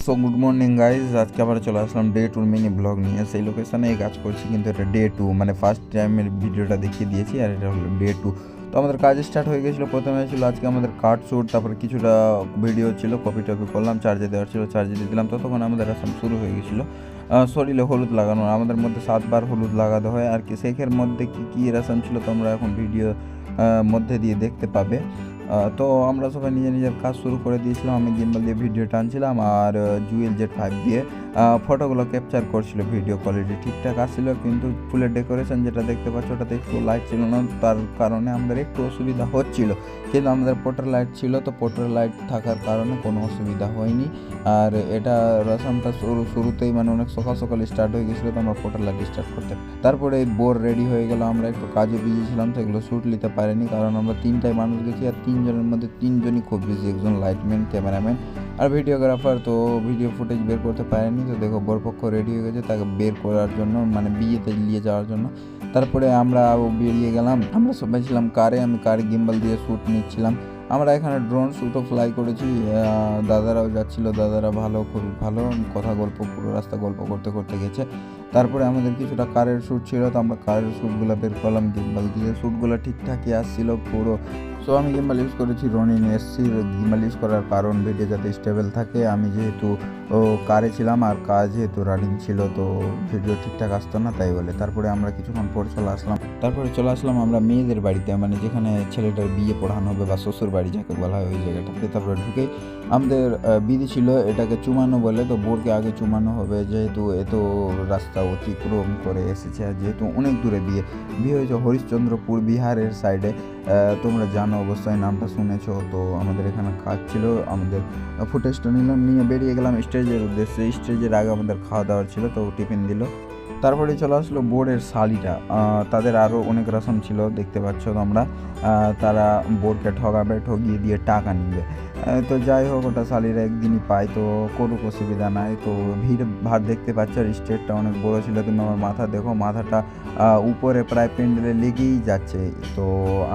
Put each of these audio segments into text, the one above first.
So good morning guys আজকে আবার চলে আসলাম ডে টুর মিনি ব্লগ নিয়ে। সেই লোকেশনে কাজ করছি, কিন্তু এটা ডে টু মানে ফার্স্ট টাইমের ভিডিওটা দেখিয়ে দিয়েছি, আর এটা হলো ডে টু তো আমাদের কাজ স্টার্ট হয়ে গেছিল, প্রথমে ছিল আজকে আমাদের কার্ড শ্যুট তারপরে কিছুটা ভিডিও ছিল কপি টপি করলাম চার্জে দেওয়ার ছিল চার্জে দিয়ে দিলাম, ততক্ষণ আমাদের আসাম শুরু হয়ে গেছিল। শরীরে হলুদ লাগানো, আমাদের মধ্যে সাতবার হলুদ লাগাতে হয়, আর কি শেখের মধ্যে কি কী রাসাম ছিল তোমরা এখন ভিডিও মধ্যে দিয়ে দেখতে পাবে। তো আমরা সবাই নিজের নিজের কাজ শুরু করে দিয়েছিলাম। আমি গিম্বল দিয়ে ভিডিও টানছিলাম আর জুয়েল জেট ফাইভ দিয়ে ফটোগুলো ক্যাপচার করছিল ভিডিও কোয়ালিটি ঠিকঠাক আসছিল, কিন্তু ফুলের ডেকোরেশন যেটা দেখতে পাচ্ছ, ওটাতে একটু লাইট ছিল না, তার কারণে আমাদের একটু অসুবিধা হচ্ছিল। কিন্তু আমাদের পোর্টার লাইট ছিল, তো পোর্টার লাইট থাকার কারণে কোনো অসুবিধা হয়নি। আর এটা রসমটা শুরু, শুরুতেই মানে অনেক সকাল সকাল স্টার্ট হয়ে গেছিল, তো আমরা পোর্টার লাইট স্টার্ট করতে। তারপরে বোর রেডি হয়ে গেল, আমরা একটু কাজে বিজি ছিলাম সেগুলো শ্যুট নিতে পারিনি, কারণ আমরা তিনটায় মানুষ গেছি, আর তিনজনের মধ্যে তিনজনই খুব বিজি একজন লাইটম্যান ক্যামেরাম্যান আর ভিডিওগ্রাফার তো ভিডিও ফুটেজ বের করতে পারেনি, তো দেখো বরপক্ষ রেডি হয়ে গেছে তাকে বের করার জন্য মানে বিয়েতে নিয়ে যাওয়ার জন্য। তারপরে আমরা বেরিয়ে গেলাম, আমরা সবাই ছিলাম কারে, আমি কারে গিম্বল দিয়ে শ্যুট নিচ্ছিলাম। আমরা এখানে ড্রোন শ্যুটও ফ্লাই করেছি দাদারাও যাচ্ছিল, দাদারা ভালো, খুব ভালো, কথা গল্প, পুরো রাস্তা গল্প করতে করতে গেছে। তারপরে আমাদের কিছুটা কারের শ্যুট ছিল, তো আমরা কারের শ্যুটগুলো বের করলাম, গিম্বাল দিয়ে শ্যুটগুলো ঠিকঠাকই আসছিল পুরো। সো আমি গিম্বাল ইউজ করেছি, রনিন এসসির গিম্বাল ইউজ করার কারণ ভিডিও যাতে স্টেবল থাকে। আমি যেহেতু ও কারে ছিলাম আর কাজ যেহেতু রানিং ছিল, তো ভিডিও ঠিকঠাক আসতো না, তাই বলে। তারপরে আমরা কিছুক্ষণ পর চলে আসলাম। তারপরে চলে আসলাম আমরা মেয়েদের বাড়িতে মানে যেখানে ছেলেটার বিয়ে পড়ানো হবে বা শ্বশুর বাড়ি, যাকে বলা হয় ওই জায়গাটাতে। তারপরে ঢুকে আমাদের বিধি ছিল এটাকে চুমানো বলে, তো বোরকে আগে চুমানো হবে, যেহেতু এত রাস্তা অতিক্রম করে এসেছে। আর যেহেতু অনেক দূরে বিয়ে বিয়ে হয়েছে হরিশ্চন্দ্রপুর বিহারের সাইডে তোমরা জানো অবশ্যই নামটা শুনেছো, তো আমাদের এখানে কাজ ছিল, আমাদের ফুটেজটা নিলাম, নিয়ে বেরিয়ে গেলাম স্টেজের উদ্দেশ্যে স্টেজের আগে আমাদের খাওয়া দাওয়া ছিল, তো টিফিন দিল। তারপরে চলে আসলো বোর্ডের শালিটা। তাদের আরও অনেক রসম ছিল, দেখতে পাচ্ছ তোমরা। তারা বোর্ডকে ঠকাবে ঠকিয়ে দিয়ে টাকা নিবে। তো যাই হোক, ওটা শালিরা একদিনই পায়, তো করুক অসুবিধা নাই। তো ভিড় ভাড় দেখতে পাচ্ছ, আর স্টেজটা অনেক বড় ছিল, কিন্তু আমার মাথা, দেখো মাথাটা উপরে প্রায় প্যান্ডেলে লেগেই যাচ্ছে। তো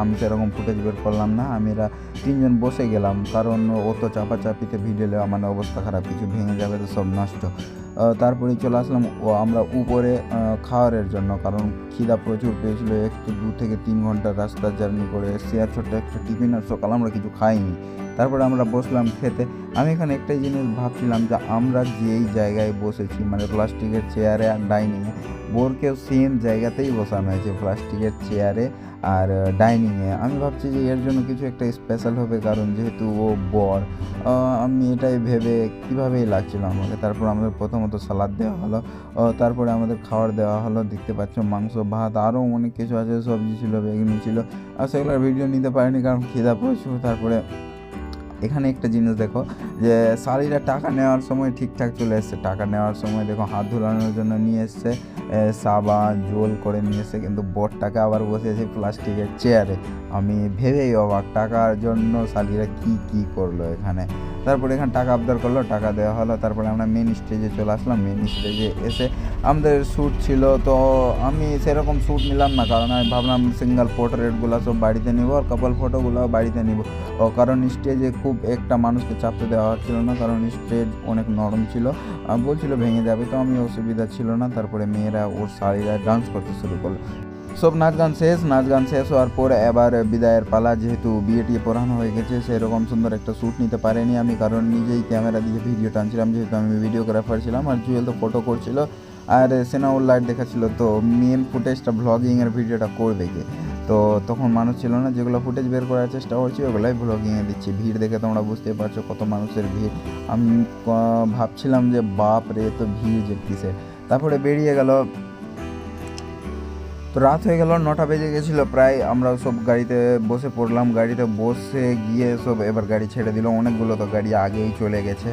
আমি সেরকম ফুটেজ বের করলাম না, আমি এরা তিনজন বসে গেলাম, কারণ অত চাপাচাপিতে ভিড় এলে আমার অবস্থা খারাপ, কিছু ভেঙে যাবে তো সব নষ্ট। তারপরে চলে আসলাম ও আমরা উপরে খাওয়ারের জন্য, কারণ খিদা প্রচুর পেয়েছিল, একটু দু থেকে তিন ঘণ্টার রাস্তা জার্নি করে এসছি আর ছোট্ট একটা টিফিন আর সকাল আমরা কিছু খাইনি। তারপরে আমরা বসলাম খেতে। আমি এখানে একটাই জিনিস ভাবছিলাম যে আমরা যেই জায়গায় বসেছি মানে প্লাস্টিকের চেয়ারে আর ডাইনিংয়ে বোরকেও সেম জায়গাতেই বসানো হয়েছে, প্লাস্টিকের চেয়ারে আর ডাইনিংয়ে আমি ভাবছি যে এর জন্য কিছু একটা স্পেশাল হবে, কারণ যেহেতু ও বর আমি এটাই ভেবে কীভাবেই লাগছিল আমাকে। তারপর আমাদের প্রথমত সালাদ দেওয়া হলো তারপরে আমাদের খাবার দেওয়া হলো, দেখতে পাচ্ছ মাংস, ভাত, আরও অনেক কিছু আছে, সবজি ছিল, বেগুনি ছিল। আর সেগুলোর ভিডিও নিতে পারিনি, কারণ খিদা প্রচুর। তারপরে এখানে একটা জিনিস দেখো, যে সারিরা টাকা নেওয়ার সময় ঠিকঠাক চলে এসছে। টাকা নেওয়ার সময় দেখো হাত ধোলানোর জন্য নিয়ে এসছে সাবান জোল করে নিয়ে এসছে, কিন্তু বটটাকে আবার বসেছে প্লাস্টিকের চেয়ারে। আমি ভেবেই অবাক, টাকার জন্য শালিরা কি কি করল এখানে? তারপরে এখানে টাকা আবদার করল, টাকা দেওয়া হলো, তারপরে আমরা মেন স্টেজে চলে আসলাম মেন স্টেজে এসে আমাদের শ্যুট ছিল, তো আমি সেরকম শ্যুট নিলাম না, কারণ আমি ভাবলাম সিঙ্গেল পোর্ট্রেটগুলো সব বাড়িতে নিব আর কাপল ফটোগুলো বাড়িতে নিব। ও কারণ স্টেজে খুব একটা মানুষকে চাপতে দেওয়া হচ্ছিল না, কারণ স্টেজ অনেক নরম ছিল। আর বলছিল ভেঙে যাবে, তো আমি অসুবিধা ছিল না, তারপরে মেয়েরা ওর শাড়িরা ডান্স করতে শুরু করল। সব নাচ গান শেষ, নাচ গান শেষ হওয়ার পর এবার বিদায়ের পালা, যেহেতু বিয়ে টিয়ে পড়ানো হয়ে গেছে, সেরকম সুন্দর একটা শ্যুট নিতে পারিনি আমি, কারণ নিজেই ক্যামেরা দিয়ে ভিডিও টানছিলাম, যেহেতু আমি ভিডিওগ্রাফার ছিলাম আর জুয়েল তো ফটো করছিল। আর সেনাউল লাইট দেখাচ্ছিল, তো মেন ফুটেজটা ব্লগিংয়ের ভিডিওটা করবে কে? তো তখন মানুষ ছিল না, যেগুলো ফুটেজ বের করার চেষ্টা করছি, ওগুলাই ব্লগিংয়ে দিচ্ছি। ভিড় দেখে তোমরা বুঝতেই পারছ কত মানুষের ভিড়। আমি ভাবছিলাম যে বাপ রে তো ভিড় যে কিসে তারপরে বেরিয়ে গেল তো রাত হয়ে গেল, নটা বেজে গেছিল প্রায়। আমরা সব গাড়িতে বসে পড়লাম, গাড়িতে বসে গিয়ে সব এবার গাড়ি ছেড়ে দিল। অনেকগুলো তো গাড়ি আগেই চলে গেছে।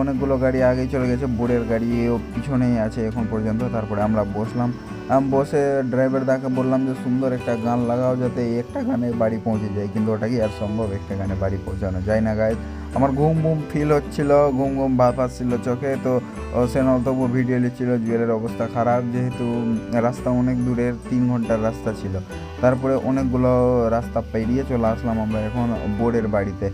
অনেকগুলো গাড়ি আগেই চলে গেছে। বোর্ডের গাড়িও পিছনেই আছে এখন পর্যন্ত। তারপরে আমরা বসলাম। আম, বসে ড্রাইভার দাকে বললাম যে সুন্দর একটা গান লাগাও যাতে একটা গানে বাড়ি পৌঁছে যায়। কিন্তু ওটা কি আর সম্ভব? একটা গানে বাড়ি পৌঁছানো যায় না গায়ে আমার ঘুম ঘুম ফিল হচ্ছিল ঘুম ঘুম ভাব আসছিল চোখে। তো সেনাল তবু ভিডিও নিচ্ছিল জুয়েলের অবস্থা খারাপ যেহেতু রাস্তা অনেক দূরের তিন ঘণ্টার রাস্তা ছিল। তারপরে অনেকগুলো রাস্তা পেরিয়ে চলে আসলাম আমরা এখন বোর্ডের বাড়িতে।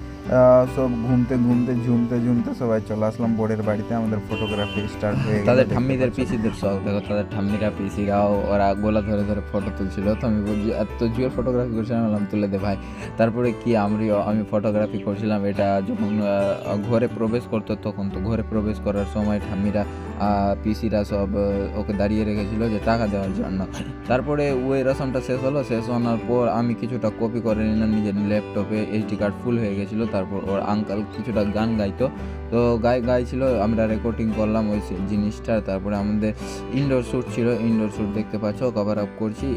সব ঘুমতে ঘুমতে, ঝুমতে ঝুমতে সবাই চলে আসলাম বোর্ডের বাড়িতে। আমাদের ফটোগ্রাফি স্টার্ট হয়ে তাদের ঠাম্মিদের পিসিদের শখ। দেখো, তাদের ঠাম্মিরা, পিসিরাও, ওরা গোলা ধরে ধরে ফটো তুলছিল। তো আমি বলছি, এত জুয়ের ফটোগ্রাফি করছিলাম? বললাম, তুলে দে ভাই। তারপরে কি আমিও আমি ফটোগ্রাফি করছিলাম। এটা যখন ঘরে প্রবেশ করতো, তখন তো ঘরে প্রবেশ করার সময় ঠাম্মিরা পিসিরা সব ওকে দাঁড়িয়ে রেখেছিল যে টাকা দেওয়ার জন্য। তারপরে ওই রসমটা শেষ হলো। শেষ হওয়ার পর আমি কিছুটা কপি করে নিলাম। নিজের ল্যাপটপে এইচডি কার্ড ফুল হয়ে গেছিল। তারপর ওর আঙ্কাল কিছুটা গান গাইতো। তো গাই, গাইছিল, আমরা রেকর্ডিং করলাম ওই জিনিসটা। তারপরে আমাদের ইনডোর শ্যুট ছিল ইনডোর শ্যুট দেখতে পাচ্ছ কভার আপ করছি।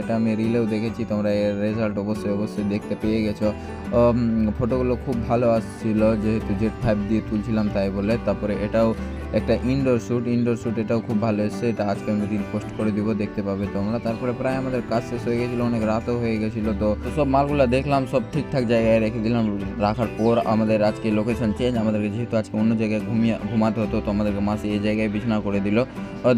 এটা আমি রিলেও দেখেছি, তোমরা এর রেজাল্ট অবশ্যই অবশ্যই দেখতে পেয়ে গেছো। ফটোগুলো খুব ভালো আসছিল, যেহেতু জেড ফাইভ দিয়ে তুলছিলাম তাই বলে। তারপরে এটাও একটা ইনডোর শ্যুট ইনডোর শ্যুট এটাও খুব ভালো এসেছে, এটা আজকে আমি রিল পোস্ট করে দিব, দেখতে পাবে তোমরা। তারপরে প্রায় আমাদের কাজ শেষ হয়ে গেছিল, অনেক রাতও হয়ে গেছিল, তো সব মালগুলো দেখলাম, সব ঠিকঠাক জায়গায় রেখে দিলাম, রাখার পর আমাদের আজকে লোকেশন চেঞ্জ আমাদেরকে যেহেতু আজকে অন্য জায়গায় ঘুমিয়ে, ঘুমাতে হতো, তো আমাদেরকে মাসে এই জায়গায় বিছানা করে দিল।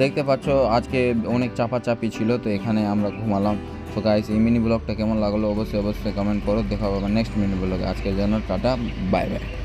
দেখতে পাচ্ছ, আজকে অনেক চাপাচাপি ছিল, তো এখানে আমরা ঘুমালাম। তো গাইস এই মিনি ব্লগটা কেমন লাগল? অবশ্যই অবশ্যই কমেন্ট করো, দেখা হবে নেক্সট মিনি ব্লগে আজকের জন্য টাটা বাই বাই